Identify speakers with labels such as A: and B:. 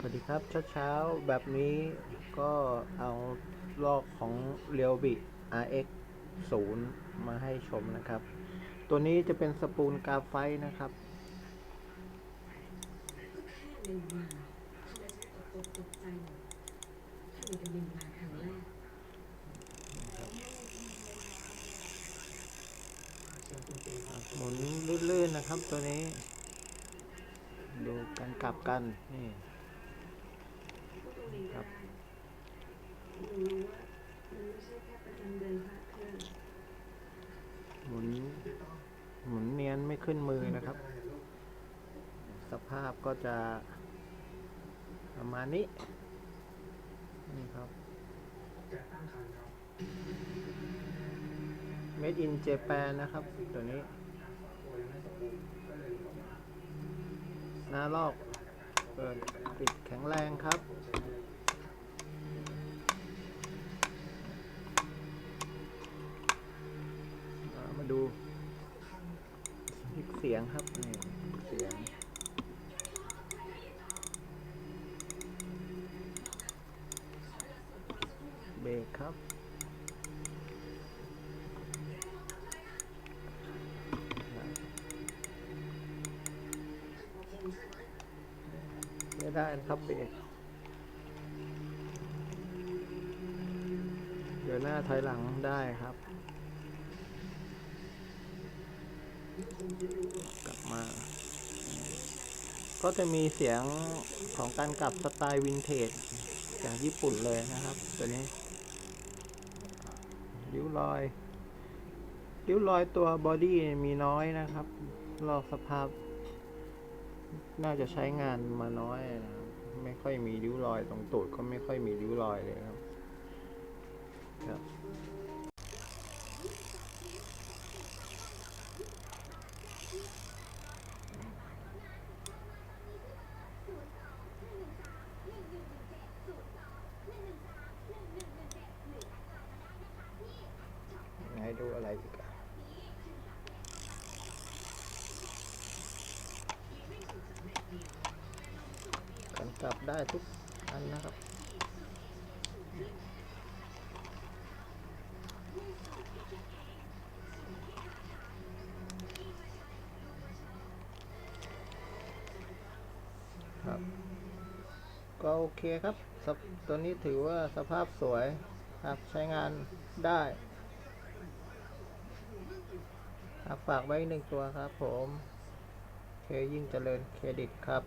A: สวัสดีครับเช้าๆแบบนี้ก็เอาลอกของเรียวบิ RX 0 มาให้ชมนะครับ ตัวนี้จะเป็นสปูลกาไฟนะครับ
B: หมุน
A: ลื่นๆนะครับตัวนี้ ดูกันกลับกันนี่ ครับ
B: หนูรู้ว่ามันไม่ใช่แค่ประจำเดือนพระเครื่อง
A: หมุนหมุนเนียนไม่ขึ้นมือนะครับ สภาพก็จะประมาณนี้ นี่ครับ Made in Japan นะครับ ตัวนี้หน้าลอก เปิดปิดแข็งแรงครับอ่ามาดูเสียงครับนี่เสียงเบรกครับ ไม่ได้นะครับเบรกเดี๋ยวหน้าถอยหลังได้ครับ กลับมา ก็จะมีเสียงของการกลับสไตล์วินเทจจากญี่ปุ่นเลยนะครับ ตัวนี้ริ้วรอยริ้วรอยตัวบอดี้มีน้อยนะครับ ลอกสภาพ น่าจะใช้งานมาน้อยนะไม่ค่อยมีริ้วรอยตรงตูดก็ไม่ค่อยมีริ้วรอยเลยครับครับให้ดูอะไรอีกอะ กับได้ทุกอันนะครับ ครับ ก็โอเคครับ ตัวนี้ถือว่าสภาพสวยครับใช้งานได้ครับฝากไว้หนึ่งตัวครับผม เคยิ่งเจริญเครดิตครับ